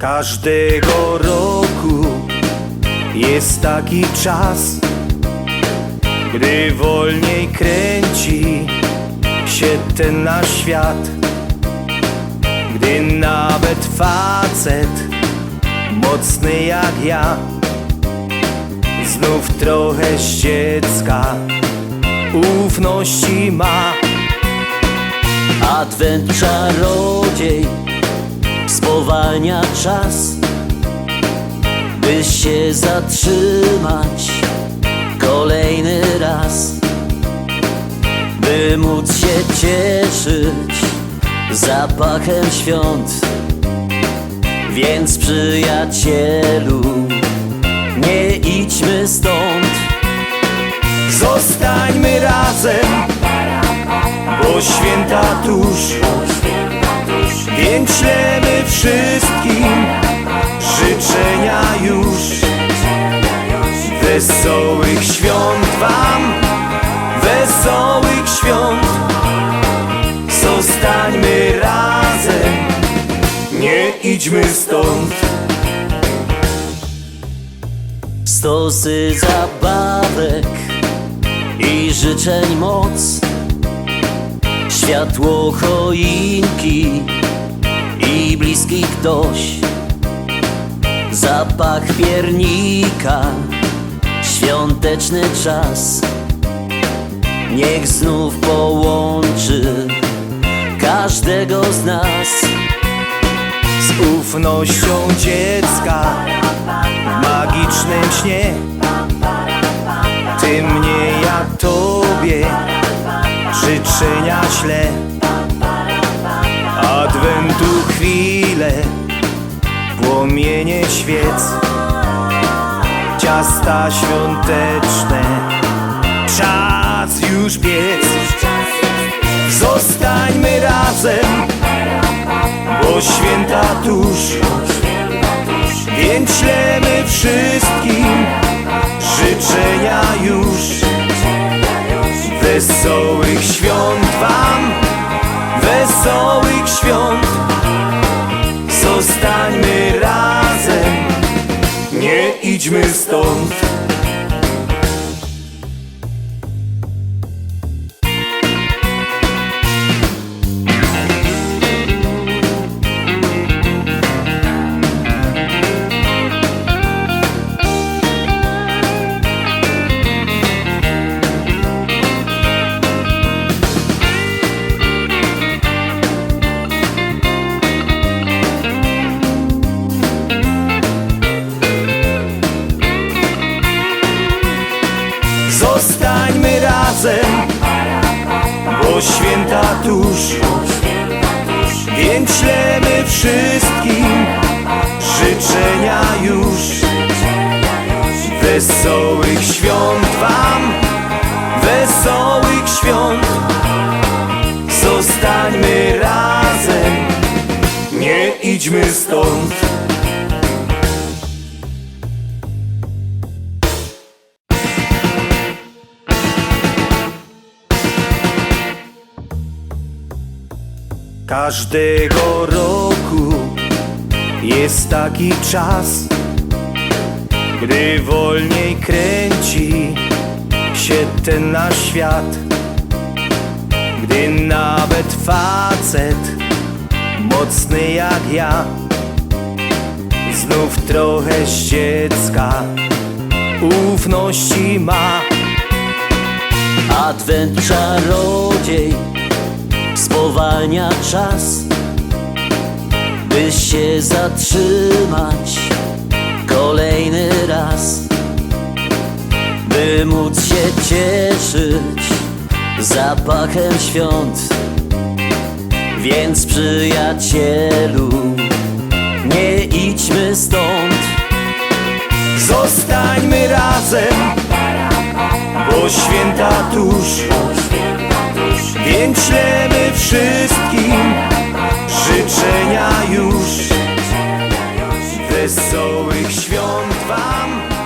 Każdego roku jest taki czas, gdy wolniej kręci się ten nasz świat. Gdy nawet facet, mocny jak ja, znów trochę z dziecka ufności ma. Adwent czarodziej spowalnia czas, by się zatrzymać kolejny raz, by móc się cieszyć zapachem świąt. Więc przyjacielu, nie idźmy stąd. Zostańmy razem, bo święta tuż Więc ślemy wszystkim życzenia już. Wesołych świąt wam, wesołych świąt. Zostańmy razem, nie idźmy stąd. Stosy zabawek i życzeń moc Światło choinki dość Zapach piernika, świąteczny czas. Niech znów połączy każdego z nas. Z ufnością dziecka w magicznym śnie. Ty mnie, ja tobie życzenia ślę świec. Ciasta świąteczne, czas już piec Zostańmy razem, bo święta tuż. Więc ślemy wszystkim życzenia już. Wesołych świąt wam, wesołych świąt Zostańmy razem, nie idźmy stąd razem, bo święta tuż. Więc ślemy wszystkim życzenia już. Wesołych świąt wam, wesołych świąt. Zostańmy razem, nie idźmy stąd Każdego roku jest taki czas, gdy wolniej kręci się ten nasz świat. Gdy nawet facet, mocny jak ja, znów trochę z dziecka ufności ma. Adwent czarodziej spowalnia czas, by się zatrzymać kolejny raz, by móc się cieszyć zapachem świąt. Więc przyjacielu, nie idźmy stąd. Zostańmy razem, bo święta tuż więc wszystkim życzenia już. Wesołych świąt wam.